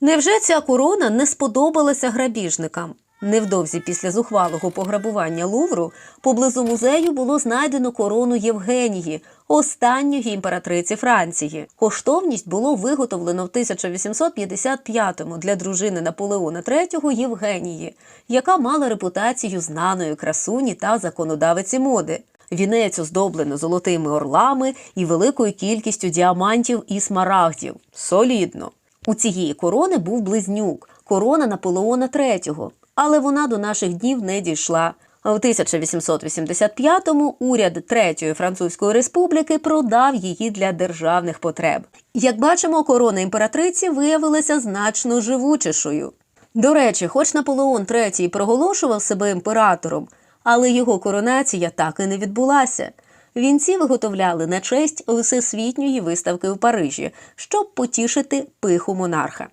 Невже ця корона не сподобалася грабіжникам? Невдовзі після зухвалого пограбування Лувру поблизу музею було знайдено корону Євгенії, останньої імператриці Франції. Коштовність було виготовлено в 1855-му для дружини Наполеона III Євгенії, яка мала репутацію знаної красуні та законодавиці моди. Вінець оздоблено золотими орлами і великою кількістю діамантів і смарагдів. Солідно. У цієї корони був близнюк, корона Наполеона III, але вона до наших днів не дійшла. В 1885-му уряд Третьої Французької республіки продав її для державних потреб. Як бачимо, корона імператриці виявилася значно живучішою. До речі, хоч Наполеон III проголошував себе імператором, але його коронація так і не відбулася. Вінці виготовляли на честь всесвітньої виставки в Парижі, щоб потішити пиху монарха.